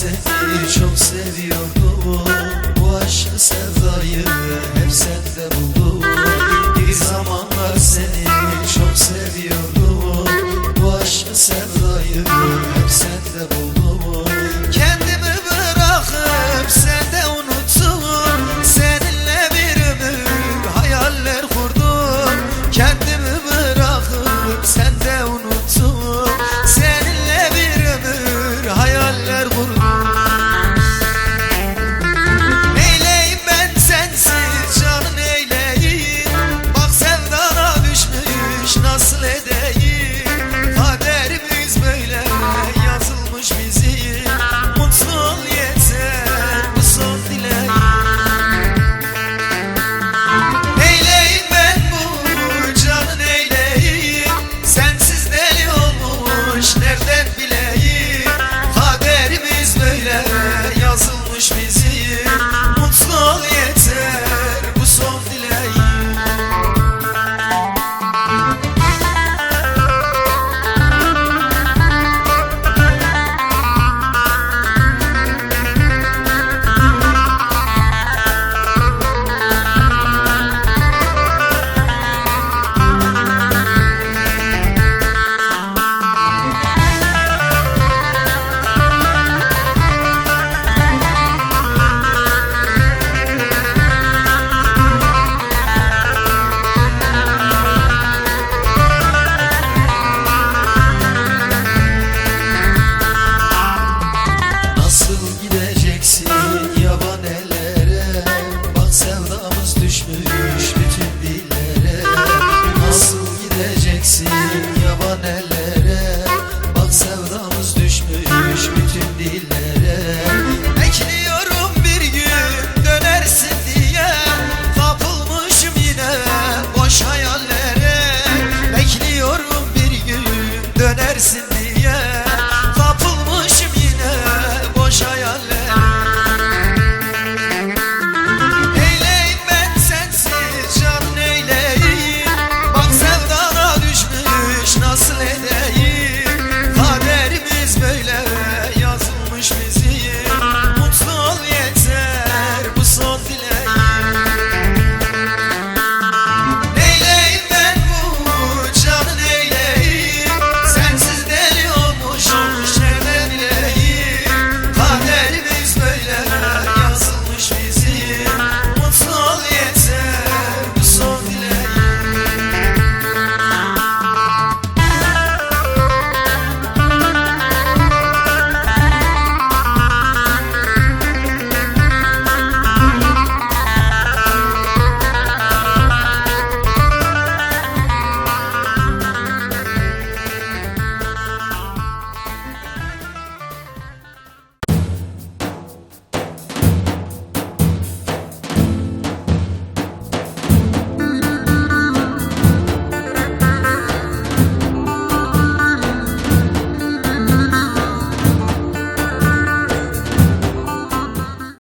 seni çok seviyordum. Bu aşkı sevdayı hep sende buldum Bir zamanlar seni de